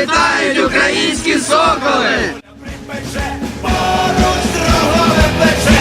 літають українські соколи. Поруч дрогове пече.